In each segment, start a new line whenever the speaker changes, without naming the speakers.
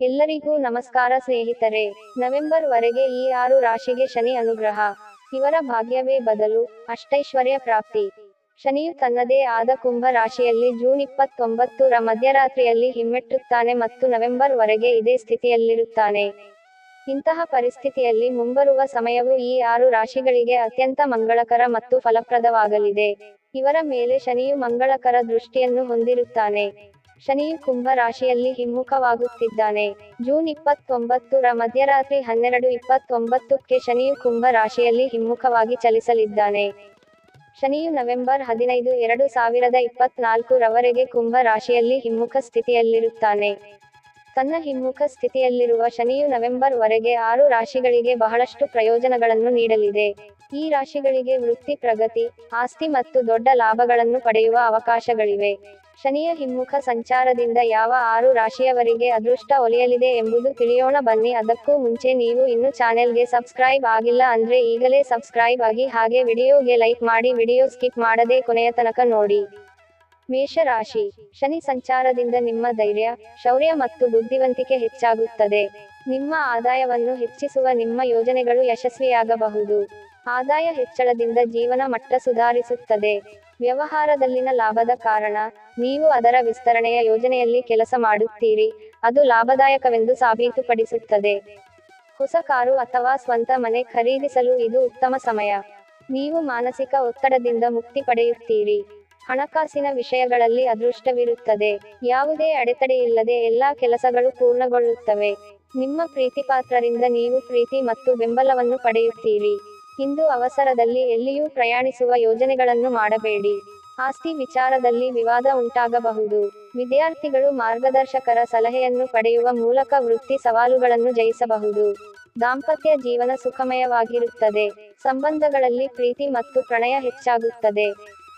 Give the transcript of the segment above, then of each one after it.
ಎಲ್ಲರಿಗೂ ನಮಸ್ಕಾರ ಸ್ನೇಹಿತರೆ. ನವೆಂಬರ್ ವರೆಗೆ ಈ ಆರು ರಾಶಿಗೆ ಶನಿ ಅನುಗ್ರಹ. ಇವರ ಭಾಗ್ಯವೇ ಬದಲು ಅಷ್ಟೈಶ್ವರ್ಯ ಪ್ರಾಪ್ತಿ. ಶನಿಯು ತನ್ನದೇ ಆದ ಕುಂಭ ರಾಶಿಯಲ್ಲಿ ಜೂನ್ ಇಪ್ಪತ್ತೊಂಬತ್ತು ರ ಮಧ್ಯರಾತ್ರಿಯಲ್ಲಿ ಹಿಮ್ಮೆಟ್ಟುತ್ತಾನೆ ಮತ್ತು ನವೆಂಬರ್ ವರೆಗೆ ಇದೇ ಸ್ಥಿತಿಯಲ್ಲಿರುತ್ತಾನೆ. ಇಂತಹ ಪರಿಸ್ಥಿತಿಯಲ್ಲಿ ಮುಂಬರುವ ಸಮಯವು ಈ ಆರು ರಾಶಿಗಳಿಗೆ ಅತ್ಯಂತ ಮಂಗಳಕರ ಮತ್ತು ಫಲಪ್ರದವಾಗಲಿದೆ. ಇವರ ಮೇಲೆ ಶನಿಯು ಮಂಗಳಕರ ದೃಷ್ಟಿಯನ್ನು ಹೊಂದಿರುತ್ತಾನೆ. ಶನಿಯು ಕುಂಭ ರಾಶಿಯಲ್ಲಿ ಹಿಮ್ಮುಖವಾಗುತ್ತಿದ್ದಾನೆ. ಜೂನ್ ಇಪ್ಪತ್ತೊಂಬತ್ತು ರ ಮಧ್ಯರಾತ್ರಿ ಹನ್ನೆರಡು ಇಪ್ಪತ್ತೊಂಬತ್ತಕ್ಕೆ ಶನಿಯು ಕುಂಭ ರಾಶಿಯಲ್ಲಿ ಹಿಮ್ಮುಖವಾಗಿ ಚಲಿಸಲಿದ್ದಾನೆ. ಶನಿಯು ನವೆಂಬರ್ ಹದಿನೈದು ಎರಡು ಸಾವಿರದ ಇಪ್ಪತ್ನಾಲ್ಕು ರವರೆಗೆ ಕುಂಭ ರಾಶಿಯಲ್ಲಿ ಹಿಮ್ಮುಖ ಸ್ಥಿತಿಯಲ್ಲಿರುತ್ತಾನೆ. ತನ್ನ ಹಿಮ್ಮುಖ ಸ್ಥಿತಿಯಲ್ಲಿರುವ ಶನಿಯು ನವೆಂಬರ್ ವರೆಗೆ ಆರು ರಾಶಿಗಳಿಗೆ ಬಹಳಷ್ಟು ಪ್ರಯೋಜನಗಳನ್ನು ನೀಡಲಿದೆ. ಈ ರಾಶಿಗಳಿಗೆ ವೃತ್ತಿ ಪ್ರಗತಿ, ಆಸ್ತಿ ಮತ್ತು ದೊಡ್ಡ ಲಾಭಗಳನ್ನು ಪಡೆಯುವ ಅವಕಾಶಗಳಿವೆ. ಶನಿಯ ಹಿಮ್ಮುಖ ಸಂಚಾರದಿಂದ ಯಾವ ಆರು ರಾಶಿಯವರಿಗೆ ಅದೃಷ್ಟ ಒಲಿಯಲಿದೆ ಎಂಬುದು ತಿಳಿಯೋಣ ಬನ್ನಿ. ಅದಕ್ಕೂ ಮುಂಚೆ ನೀವು ಇನ್ನು ಚಾನೆಲ್ಗೆ ಸಬ್ಸ್ಕ್ರೈಬ್ ಆಗಿಲ್ಲ ಅಂದ್ರೆ ಈಗಲೇ ಸಬ್ಸ್ಕ್ರೈಬ್ ಆಗಿ ಹಾಗೆ ವಿಡಿಯೋಗೆ ಲೈಕ್ ಮಾಡಿ, ವಿಡಿಯೋ ಸ್ಕಿಪ್ ಮಾಡದೆ ಕೊನೆಯ ತನಕ ನೋಡಿ. ಮೇಷರಾಶಿ, ಶನಿ ಸಂಚಾರದಿಂದ ನಿಮ್ಮ ಧೈರ್ಯ, ಶೌರ್ಯ ಮತ್ತು ಬುದ್ಧಿವಂತಿಕೆ ಹೆಚ್ಚಾಗುತ್ತದೆ. ನಿಮ್ಮ ಆದಾಯವನ್ನು ಹೆಚ್ಚಿಸುವ ನಿಮ್ಮ ಯೋಜನೆಗಳು ಯಶಸ್ವಿಯಾಗಬಹುದು. ಆದಾಯ ಹೆಚ್ಚಳದಿಂದ ಜೀವನ ಮಟ್ಟ ಸುಧಾರಿಸುತ್ತದೆ. ವ್ಯವಹಾರದಲ್ಲಿನ ಲಾಭದ ಕಾರಣ ನೀವು ಅದರ ವಿಸ್ತರಣೆಯ ಯೋಜನೆಯಲ್ಲಿ ಕೆಲಸ ಮಾಡುತ್ತೀರಿ. ಅದು ಲಾಭದಾಯಕವೆಂದು ಸಾಬೀತುಪಡಿಸುತ್ತದೆ. ಹೊಸ ಕಾರು ಅಥವಾ ಸ್ವಂತ ಮನೆ ಖರೀದಿಸಲು ಇದು ಉತ್ತಮ ಸಮಯ. ನೀವು ಮಾನಸಿಕ ಒತ್ತಡದಿಂದ ಮುಕ್ತಿ ಪಡೆಯುತ್ತೀರಿ. ಹಣಕಾಸಿನ ವಿಷಯಗಳಲ್ಲಿ ಅದೃಷ್ಟವಿರುತ್ತದೆ. ಯಾವುದೇ ಅಡೆತಡೆಯಿಲ್ಲದೆ ಎಲ್ಲಾ ಕೆಲಸಗಳು ಪೂರ್ಣಗೊಳ್ಳುತ್ತವೆ. ನಿಮ್ಮ ಪ್ರೀತಿಪಾತ್ರರಿಂದ ನೀವು ಪ್ರೀತಿ ಮತ್ತು ಬೆಂಬಲವನ್ನು ಪಡೆಯುತ್ತೀರಿ. ಇಂದು ಅವಸರದಲ್ಲಿ ಎಲ್ಲಿಯೂ ಪ್ರಯಾಣಿಸುವ ಯೋಜನೆಗಳನ್ನು ಮಾಡಬೇಡಿ. ಆಸ್ತಿ ವಿಚಾರದಲ್ಲಿ ವಿವಾದ ಉಂಟಾಗಬಹುದು. ವಿದ್ಯಾರ್ಥಿಗಳು ಮಾರ್ಗದರ್ಶಕರ ಸಲಹೆಯನ್ನು ಪಡೆಯುವ ಮೂಲಕ ವೃತ್ತಿ ಸವಾಲುಗಳನ್ನು ಜಯಿಸಬಹುದು. ದಾಂಪತ್ಯ ಜೀವನ ಸುಖಮಯವಾಗಿರುತ್ತದೆ. ಸಂಬಂಧಗಳಲ್ಲಿ ಪ್ರೀತಿ ಮತ್ತು ಪ್ರಣಯ ಹೆಚ್ಚಾಗುತ್ತದೆ.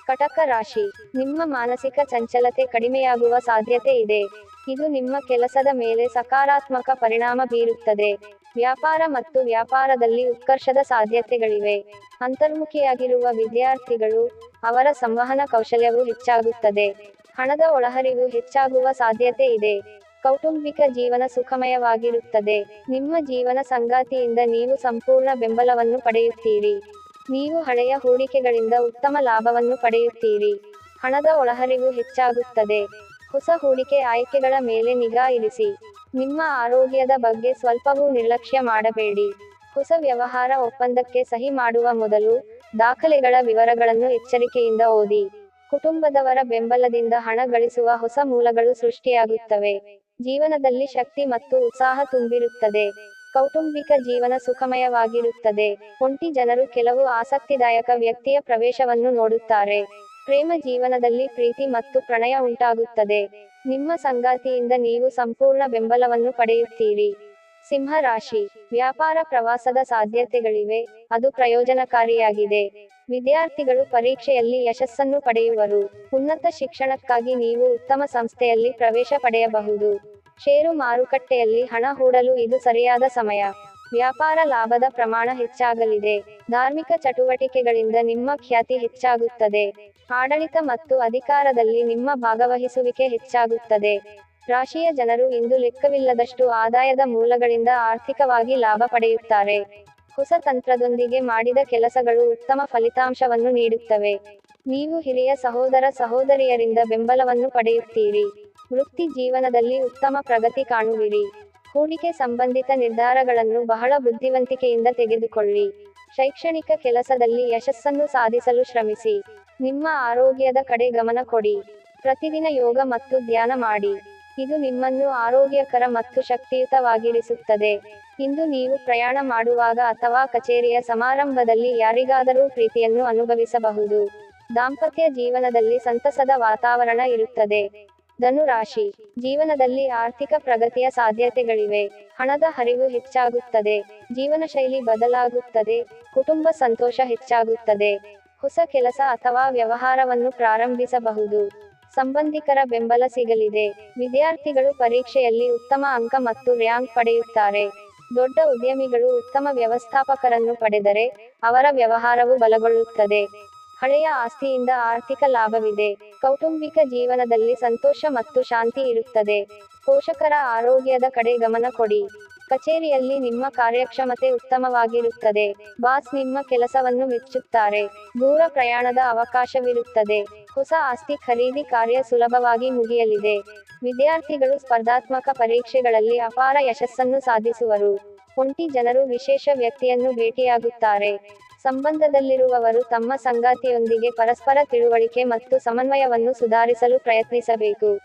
ಕಟಕ ರಾಶಿ. ನಿಮ್ಮ ಮಾನಸಿಕ ಚಂಚಲತೆ ಕಡಿಮೆಯಾಗುವ ಸಾಧ್ಯತೆ ಇದೆ. ಇದು ನಿಮ್ಮ ಕೆಲಸದ ಮೇಲೆ ಸಕಾರಾತ್ಮಕ ಪರಿಣಾಮ ಬೀರುತ್ತದೆ. ವ್ಯಾಪಾರ ಮತ್ತು ವ್ಯಾಪಾರದಲ್ಲಿ ಉತ್ಕರ್ಷದ ಸಾಧ್ಯತೆಗಳಿವೆ. ಅಂತರ್ಮುಖಿಯಾಗಿರುವ ವಿದ್ಯಾರ್ಥಿಗಳು, ಅವರ ಸಂವಹನ ಕೌಶಲ್ಯವು ಹೆಚ್ಚಾಗುತ್ತದೆ. ಹಣದ ಒಳಹರಿವು ಹೆಚ್ಚಾಗುವ ಸಾಧ್ಯತೆ ಇದೆ. ಕೌಟುಂಬಿಕ ಜೀವನ ಸುಖಮಯವಾಗಿರುತ್ತದೆ. ನಿಮ್ಮ ಜೀವನ ಸಂಗಾತಿಯಿಂದ ನೀವು ಸಂಪೂರ್ಣ ಬೆಂಬಲವನ್ನು ಪಡೆಯುತ್ತೀರಿ. ನೀವು ಹಳೆಯ ಹೂಡಿಕೆಗಳಿಂದ ಉತ್ತಮ ಲಾಭವನ್ನು ಪಡೆಯುತ್ತೀರಿ. ಹಣದ ಒಳಹರಿವು ಹೆಚ್ಚಾಗುತ್ತದೆ. ಹೊಸ ಹೂಡಿಕೆ ಆಯ್ಕೆಗಳ ಮೇಲೆ ನಿಗಾ ಇರಿಸಿ. ನಿಮ್ಮ ಆರೋಗ್ಯದ ಬಗ್ಗೆ ಸ್ವಲ್ಪವೂ ನಿರ್ಲಕ್ಷ್ಯ ಮಾಡಬೇಡಿ. ಹೊಸ ವ್ಯವಹಾರ ಒಪ್ಪಂದಕ್ಕೆ ಸಹಿ ಮಾಡುವ ಮೊದಲು ದಾಖಲೆಗಳ ವಿವರಗಳನ್ನು ಎಚ್ಚರಿಕೆಯಿಂದ ಓದಿ. ಕುಟುಂಬದವರ ಬೆಂಬಲದಿಂದ ಹಣ ಗಳಿಸುವ ಹೊಸ ಮೂಲಗಳು ಸೃಷ್ಟಿಯಾಗುತ್ತವೆ. ಜೀವನದಲ್ಲಿ ಶಕ್ತಿ ಮತ್ತು ಉತ್ಸಾಹ ತುಂಬಿರುತ್ತದೆ. ಕೌಟುಂಬಿಕ ಜೀವನ ಸುಖಮಯವಾಗಿರುತ್ತದೆ. ಒಂಟಿ ಜನರು ಕೆಲವು ಆಸಕ್ತಿದಾಯಕ ವ್ಯಕ್ತಿಯ ಪ್ರವೇಶವನ್ನು ನೋಡುತ್ತಾರೆ. ಪ್ರೇಮ ಜೀವನದಲ್ಲಿ ಪ್ರೀತಿ ಮತ್ತು ಪ್ರಣಯ ಉಂಟಾಗುತ್ತದೆ. ನಿಮ್ಮ ಸಂಗಾತಿಯಿಂದ ನೀವು ಸಂಪೂರ್ಣ ಬೆಂಬಲವನ್ನು ಪಡೆಯುತ್ತೀರಿ. ಸಿಂಹ ರಾಶಿ. ವ್ಯಾಪಾರ ಪ್ರವಾಸದ ಸಾಧ್ಯತೆಗಳಿವೆ. ಅದು ಪ್ರಯೋಜನಕಾರಿಯಾಗಿದೆ. ವಿದ್ಯಾರ್ಥಿಗಳು ಪರೀಕ್ಷೆಯಲ್ಲಿ ಯಶಸ್ಸನ್ನು ಪಡೆಯುವರು. ಉನ್ನತ ಶಿಕ್ಷಣಕ್ಕಾಗಿ ನೀವು ಉತ್ತಮ ಸಂಸ್ಥೆಯಲ್ಲಿ ಪ್ರವೇಶ ಪಡೆಯಬಹುದು. ಷೇರು ಮಾರುಕಟ್ಟೆಯಲ್ಲಿ ಹಣ ಹೂಡಲು ಇದು ಸರಿಯಾದ ಸಮಯ. ವ್ಯಾಪಾರ ಲಾಭದ ಪ್ರಮಾಣ ಹೆಚ್ಚಾಗಲಿದೆ. ಧಾರ್ಮಿಕ ಚಟುವಟಿಕೆಗಳಿಂದ ನಿಮ್ಮ ಖ್ಯಾತಿ ಹೆಚ್ಚಾಗುತ್ತದೆ. ಆಡಳಿತ ಮತ್ತು ಅಧಿಕಾರದಲ್ಲಿ ನಿಮ್ಮ ಭಾಗವಹಿಸುವಿಕೆ ಹೆಚ್ಚಾಗುತ್ತದೆ. ರಾಶಿಯ ಜನರು ಇಂದು ಲೆಕ್ಕವಿಲ್ಲದಷ್ಟು ಆದಾಯದ ಮೂಲಗಳಿಂದ ಆರ್ಥಿಕವಾಗಿ ಲಾಭ ಪಡೆಯುತ್ತಾರೆ. ಹೊಸ ತಂತ್ರದೊಂದಿಗೆ ಮಾಡಿದ ಕೆಲಸಗಳು ಉತ್ತಮ ಫಲಿತಾಂಶವನ್ನು ನೀಡುತ್ತವೆ. ನೀವು ಹಿರಿಯ ಸಹೋದರ ಸಹೋದರಿಯರಿಂದ ಬೆಂಬಲವನ್ನು ಪಡೆಯುತ್ತೀರಿ. ವೃತ್ತಿ ಜೀವನದಲ್ಲಿ ಉತ್ತಮ ಪ್ರಗತಿ ಕಾಣುವಿರಿ. ಹೂಡಿಕೆ ಸಂಬಂಧಿತ ನಿರ್ಧಾರಗಳನ್ನು ಬಹಳ ಬುದ್ಧಿವಂತಿಕೆಯಿಂದ ತೆಗೆದುಕೊಳ್ಳಿ. ಶೈಕ್ಷಣಿಕ ಕೆಲಸದಲ್ಲಿ ಯಶಸ್ಸನ್ನು ಸಾಧಿಸಲು ಶ್ರಮಿಸಿ. ನಿಮ್ಮ ಆರೋಗ್ಯದ ಕಡೆ ಗಮನ ಕೊಡಿ. ಪ್ರತಿದಿನ ಯೋಗ ಮತ್ತು ಧ್ಯಾನ ಮಾಡಿ. ಇದು ನಿಮ್ಮನ್ನು ಆರೋಗ್ಯಕರ ಮತ್ತು ಶಕ್ತಿಯುತವಾಗಿರಿಸುತ್ತದೆ. ಇಂದು ನೀವು ಪ್ರಯಾಣ ಮಾಡುವಾಗ ಅಥವಾ ಕಚೇರಿಯ ಸಮಾರಂಭದಲ್ಲಿ ಯಾರಿಗಾದರೂ ಪ್ರೀತಿಯನ್ನು ಅನುಭವಿಸಬಹುದು. ದಾಂಪತ್ಯ ಜೀವನದಲ್ಲಿ ಸಂತಸದ ವಾತಾವರಣ ಇರುತ್ತದೆ. ಧನುರಾಶಿ. ಜೀವನದಲ್ಲಿ ಆರ್ಥಿಕ ಪ್ರಗತಿಯ ಸಾಧ್ಯತೆಗಳಿವೆ. ಹಣದ ಹರಿವು ಹೆಚ್ಚಾಗುತ್ತದೆ. ಜೀವನ ಶೈಲಿ ಬದಲಾಗುತ್ತದೆ. ಕುಟುಂಬ ಸಂತೋಷ ಹೆಚ್ಚಾಗುತ್ತದೆ. ಹೊಸ ಕೆಲಸ ಅಥವಾ ವ್ಯವಹಾರವನ್ನು ಪ್ರಾರಂಭಿಸಬಹುದು. ಸಂಬಂಧಿಕರ ಬೆಂಬಲ ಸಿಗಲಿದೆ. ವಿದ್ಯಾರ್ಥಿಗಳು ಪರೀಕ್ಷೆಯಲ್ಲಿ ಉತ್ತಮ ಅಂಕ ಮತ್ತು ರ್ಯಾಂಕ್ ಪಡೆಯುತ್ತಾರೆ. ದೊಡ್ಡ ಉದ್ಯಮಿಗಳು ಉತ್ತಮ ವ್ಯವಸ್ಥಾಪಕರನ್ನು ಪಡೆದರೆ ಅವರ ವ್ಯವಹಾರವು ಬಲಗೊಳ್ಳುತ್ತದೆ. ಹಳೆಯ ಆಸ್ತಿಯಿಂದ ಆರ್ಥಿಕ ಲಾಭವಿದೆ. ಕೌಟುಂಬಿಕ ಜೀವನದಲ್ಲಿ ಸಂತೋಷ ಮತ್ತು ಶಾಂತಿ ಇರುತ್ತದೆ. ಪೋಷಕರ ಆರೋಗ್ಯದ ಕಡೆ ಗಮನ ಕೊಡಿ. ಕಚೇರಿಯಲ್ಲಿ ನಿಮ್ಮ ಕಾರ್ಯಕ್ಷಮತೆ ಉತ್ತಮವಾಗಿರುತ್ತದೆ. ಬಾಸ್ ನಿಮ್ಮ ಕೆಲಸವನ್ನು ಮೆಚ್ಚುತ್ತಾರೆ. ದೂರ ಪ್ರಯಾಣದ ಅವಕಾಶವಿರುತ್ತದೆ. ಹೊಸ ಆಸ್ತಿ ಖರೀದಿ ಕಾರ್ಯ ಸುಲಭವಾಗಿ ಮುಗಿಯಲಿದೆ. ವಿದ್ಯಾರ್ಥಿಗಳು ಸ್ಪರ್ಧಾತ್ಮಕ ಪರೀಕ್ಷೆಗಳಲ್ಲಿ ಅಪಾರ ಯಶಸ್ಸನ್ನು ಸಾಧಿಸುವರು. ಒಂಟಿ ಜನರು ವಿಶೇಷ ವ್ಯಕ್ತಿಯನ್ನು ಭೇಟಿಯಾಗುತ್ತಾರೆ. ಸಂಬಂಧದಲ್ಲಿರುವವರು ತಮ್ಮ ಸಂಗಾತಿಯೊಂದಿಗೆ ಪರಸ್ಪರ ತಿಳುವಳಿಕೆ ಮತ್ತು ಸಮನ್ವಯವನ್ನು ಸುಧಾರಿಸಲು ಪ್ರಯತ್ನಿಸಬೇಕು.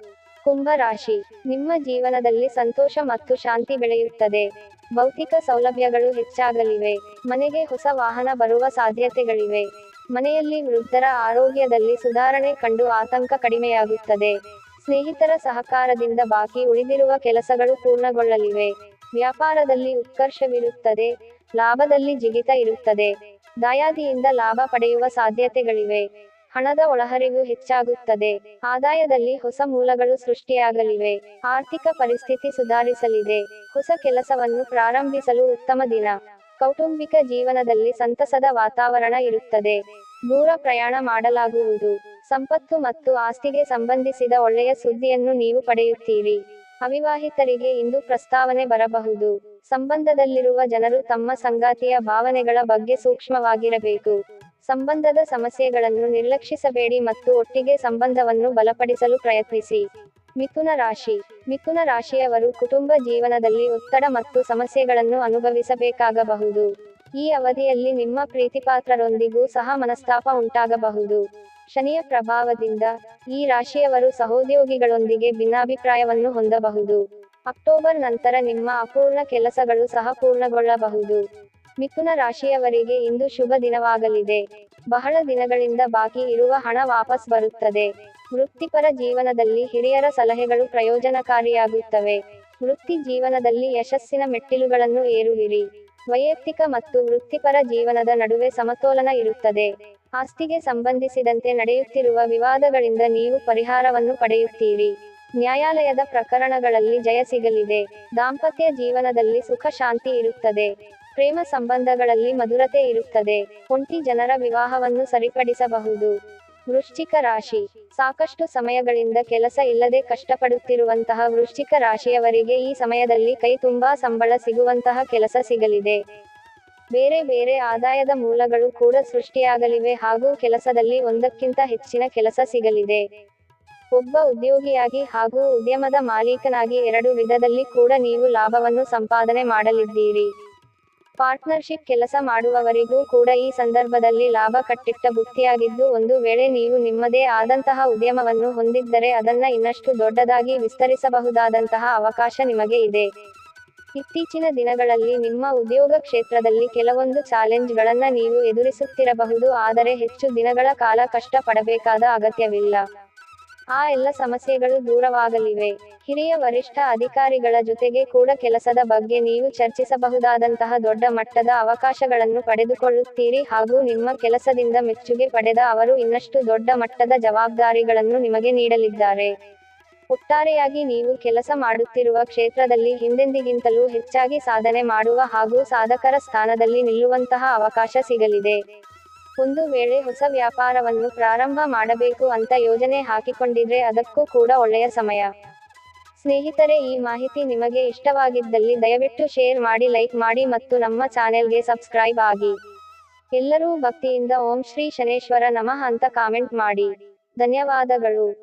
ಕುಂಭ ರಾಶಿ. ನಿಮ್ಮ ಜೀವನದಲ್ಲಿ ಸಂತೋಷ ಮತ್ತು ಶಾಂತಿ ಬೆಳೆಯುತ್ತದೆ. ಭೌತಿಕ ಸೌಲಭ್ಯಗಳು ಹೆಚ್ಚಾಗಲಿವೆ. ಮನೆಗೆ ಹೊಸ ವಾಹನ ಬರುವ ಸಾಧ್ಯತೆಗಳಿವೆ. ಮನೆಯಲ್ಲಿ ವೃದ್ಧರ ಆರೋಗ್ಯದಲ್ಲಿ ಸುಧಾರಣೆ ಕಂಡು ಆತಂಕ ಕಡಿಮೆಯಾಗುತ್ತದೆ. ಸ್ನೇಹಿತರ ಸಹಕಾರದಿಂದ ಬಾಕಿ ಉಳಿದಿರುವ ಕೆಲಸಗಳು ಪೂರ್ಣಗೊಳ್ಳಲಿವೆ. ವ್ಯಾಪಾರದಲ್ಲಿ ಉತ್ಕರ್ಷವಿರುತ್ತದೆ. ಲಾಭದಲ್ಲಿ ಜಿಗಿತ ಇರುತ್ತದೆ. ದಾಯಾದಿಯಿಂದ ಲಾಭ ಪಡೆಯುವ ಸಾಧ್ಯತೆಗಳಿವೆ. ಹಣದ ಒಳಹರಿವು ಹೆಚ್ಚಾಗುತ್ತದೆ. ಆದಾಯದಲ್ಲಿ ಹೊಸ ಮೂಲಗಳು ಸೃಷ್ಟಿಯಾಗಲಿವೆ. ಆರ್ಥಿಕ ಪರಿಸ್ಥಿತಿ ಸುಧಾರಿಸಲಿದೆ. ಹೊಸ ಕೆಲಸವನ್ನು ಪ್ರಾರಂಭಿಸಲು ಉತ್ತಮ ದಿನ. ಕೌಟುಂಬಿಕ ಜೀವನದಲ್ಲಿ ಸಂತಸದ ವಾತಾವರಣ ಇರುತ್ತದೆ. ದೂರ ಪ್ರಯಾಣ ಮಾಡಲಾಗುವುದು. ಸಂಪತ್ತು ಮತ್ತು ಆಸ್ತಿಗೆ ಸಂಬಂಧಿಸಿದ ಒಳ್ಳೆಯ ಸುದ್ದಿಯನ್ನು ನೀವು ಪಡೆಯುತ್ತೀರಿ. ಅವಿವಾಹಿತರಿಗೆ ಇಂದು ಪ್ರಸ್ತಾವನೆ ಬರಬಹುದು. ಸಂಬಂಧದಲ್ಲಿರುವ ಜನರು ತಮ್ಮ ಸಂಗಾತಿಯ ಭಾವನೆಗಳ ಬಗ್ಗೆ ಸೂಕ್ಷ್ಮವಾಗಿರಬೇಕು. ಸಂಬಂಧದ ಸಮಸ್ಯೆಗಳನ್ನು ನಿರ್ಲಕ್ಷಿಸಬೇಡಿ ಮತ್ತು ಒಟ್ಟಿಗೆ ಸಂಬಂಧವನ್ನು ಬಲಪಡಿಸಲು ಪ್ರಯತ್ನಿಸಿ. ಮಿಥುನ ರಾಶಿ. ಮಿಥುನ ರಾಶಿಯವರು ಕುಟುಂಬ ಜೀವನದಲ್ಲಿ ಒತ್ತಡ ಮತ್ತು ಸಮಸ್ಯೆಗಳನ್ನು ಅನುಭವಿಸಬೇಕಾಗಬಹುದು. ಈ ಅವಧಿಯಲ್ಲಿ ನಿಮ್ಮ ಪ್ರೀತಿಪಾತ್ರರೊಂದಿಗೂ ಸಹ ಮನಸ್ತಾಪ ಉಂಟಾಗಬಹುದು. ಶನಿಯ ಪ್ರಭಾವದಿಂದ ಈ ರಾಶಿಯವರು ಸಹೋದ್ಯೋಗಿಗಳೊಂದಿಗೆ ಭಿನ್ನಾಭಿಪ್ರಾಯವನ್ನು ಹೊಂದಬಹುದು. ಅಕ್ಟೋಬರ್ ನಂತರ ನಿಮ್ಮ ಅಪೂರ್ಣ ಕೆಲಸಗಳು ಸಹ ಪೂರ್ಣಗೊಳ್ಳಬಹುದು. ಮಿಥುನ ರಾಶಿಯವರಿಗೆ ಇಂದು ಶುಭ ದಿನವಾಗಲಿದೆ. ಬಹಳ ದಿನಗಳಿಂದ ಬಾಕಿ ಇರುವ ಹಣ ವಾಪಸ್ ಬರುತ್ತದೆ. ವೃತ್ತಿಪರ ಜೀವನದಲ್ಲಿ ಹಿರಿಯರ ಸಲಹೆಗಳು ಪ್ರಯೋಜನಕಾರಿಯಾಗುತ್ತವೆ. ವೃತ್ತಿ ಜೀವನದಲ್ಲಿ ಯಶಸ್ಸಿನ ಮೆಟ್ಟಿಲುಗಳನ್ನು ಏರುವಿರಿ. ವೈಯಕ್ತಿಕ ಮತ್ತು ವೃತ್ತಿಪರ ಜೀವನದ ನಡುವೆ ಸಮತೋಲನ ಇರುತ್ತದೆ. ಆಸ್ತಿಗೆ ಸಂಬಂಧಿಸಿದಂತೆ ನಡೆಯುತ್ತಿರುವ ವಿವಾದಗಳಿಂದ ನೀವು ಪರಿಹಾರವನ್ನು ಪಡೆಯುತ್ತೀರಿ. ನ್ಯಾಯಾಲಯದ ಪ್ರಕರಣಗಳಲ್ಲಿ ಜಯ ಸಿಗಲಿದೆ. ದಾಂಪತ್ಯ ಜೀವನದಲ್ಲಿ ಸುಖ, ಶಾಂತಿ ಇರುತ್ತದೆ. ಪ್ರೇಮ ಸಂಬಂಧಗಳಲ್ಲಿ ಮಧುರತೆ ಇರುತ್ತದೆ. ಒಂಟಿ ಜನರ ವಿವಾಹವನ್ನು ಸರಿಪಡಿಸಬಹುದು. ವೃಶ್ಚಿಕ ರಾಶಿ. ಸಾಕಷ್ಟು ಸಮಯಗಳಿಂದ ಕೆಲಸ ಇಲ್ಲದೆ ಕಷ್ಟಪಡುತ್ತಿರುವಂತಹ ವೃಶ್ಚಿಕ ರಾಶಿಯವರಿಗೆ ಈ ಸಮಯದಲ್ಲಿ ಕೈ ತುಂಬಾ ಸಂಬಳ ಸಿಗುವಂತಹ ಕೆಲಸ ಸಿಗಲಿದೆ. ಬೇರೆ ಬೇರೆ ಆದಾಯದ ಮೂಲಗಳು ಕೂಡ ಸೃಷ್ಟಿಯಾಗಲಿವೆ ಹಾಗೂ ಕೆಲಸದಲ್ಲಿ ಒಂದಕ್ಕಿಂತ ಹೆಚ್ಚಿನ ಕೆಲಸ ಸಿಗಲಿದೆ. ಒಬ್ಬ ಉದ್ಯೋಗಿಯಾಗಿ ಹಾಗೂ ಉದ್ಯಮದ ಮಾಲೀಕನಾಗಿ ಎರಡು ವಿಧದಲ್ಲಿ ಕೂಡ ನೀವು ಲಾಭವನ್ನು ಸಂಪಾದನೆ ಮಾಡಲಿದ್ದೀರಿ. ಪಾರ್ಟ್ನರ್ಶಿಪ್ ಕೆಲಸ ಮಾಡುವವರಿಗೂ ಕೂಡ ಈ ಸಂದರ್ಭದಲ್ಲಿ ಲಾಭ ಕಟ್ಟಿಟ್ಟ ಬುತ್ತಿಯಾಗಿದ್ದು ಒಂದು ವೇಳೆ ನೀವು ನಿಮ್ಮದೇ ಆದಂತಹ ಉದ್ಯಮವನ್ನು ಹೊಂದಿದ್ದರೆ ಅದನ್ನ ಇನ್ನಷ್ಟು ದೊಡ್ಡದಾಗಿ ವಿಸ್ತರಿಸಬಹುದಾದಂತಹ ಅವಕಾಶ ನಿಮಗೆ ಇದೆ. ಇತ್ತೀಚಿನ ದಿನಗಳಲ್ಲಿ ನಿಮ್ಮ ಉದ್ಯೋಗ ಕ್ಷೇತ್ರದಲ್ಲಿ ಕೆಲವೊಂದು ಚಾಲೆಂಜ್ಗಳನ್ನ ನೀವು ಎದುರಿಸುತ್ತಿರಬಹುದು ಆದರೆ ಹೆಚ್ಚು ದಿನಗಳ ಕಾಲ ಕಷ್ಟಪಡಬೇಕಾದ ಅಗತ್ಯವಿಲ್ಲ. ಆ ಎಲ್ಲ ಸಮಸ್ಯೆಗಳು ದೂರವಾಗಲಿವೆ. ಹಿರಿಯ ವರಿಷ್ಠ ಅಧಿಕಾರಿಗಳ ಜೊತೆಗೆ ಕೂಡ ಕೆಲಸದ ಬಗ್ಗೆ ನೀವು ಚರ್ಚಿಸಬಹುದಾದಂತಹ ದೊಡ್ಡ ಮಟ್ಟದ ಅವಕಾಶಗಳನ್ನು ಪಡೆದುಕೊಳ್ಳುತ್ತೀರಿ ಹಾಗೂ ನಿಮ್ಮ ಕೆಲಸದಿಂದ ಮೆಚ್ಚುಗೆ ಪಡೆದ ಅವರು ಇನ್ನಷ್ಟು ದೊಡ್ಡ ಮಟ್ಟದ ಜವಾಬ್ದಾರಿಗಳನ್ನು ನಿಮಗೆ ನೀಡಲಿದ್ದಾರೆ. ಒಟ್ಟಾರೆಯಾಗಿ ನೀವು ಕೆಲಸ ಮಾಡುತ್ತಿರುವ ಕ್ಷೇತ್ರದಲ್ಲಿ ಹಿಂದೆಂದಿಗಿಂತಲೂ ಹೆಚ್ಚಾಗಿ ಸಾಧನೆ ಮಾಡುವ ಹಾಗೂ ಸಾಧಕರ ಸ್ಥಾನದಲ್ಲಿ ನಿಲ್ಲುವಂತಹ ಅವಕಾಶ ಸಿಗಲಿದೆ. ಒಂದು ವೇಳೆ ಹೊಸ ವ್ಯಾಪಾರವನ್ನು ಪ್ರಾರಂಭ ಮಾಡಬೇಕು ಅಂತ ಯೋಜನೆ ಹಾಕಿಕೊಂಡಿದ್ರೆ ಅದಕ್ಕೂ ಕೂಡ ಒಳ್ಳೆಯ ಸಮಯ. ಸ್ನೇಹಿತರೆ, ಈ ಮಾಹಿತಿ ನಿಮಗೆ ಇಷ್ಟವಾಗಿದ್ದಲ್ಲಿ ದಯವಿಟ್ಟು ಶೇರ್ ಮಾಡಿ, ಲೈಕ್ ಮಾಡಿ ಮತ್ತು ನಮ್ಮ ಚಾನೆಲ್ಗೆ ಸಬ್ಸ್ಕ್ರೈಬ್ ಆಗಿ. ಎಲ್ಲರೂ ಭಕ್ತಿಯಿಂದ ಓಂ ಶ್ರೀ ಶನೇಶ್ವರ ನಮಃ ಅಂತ ಕಾಮೆಂಟ್ ಮಾಡಿ. ಧನ್ಯವಾದಗಳು.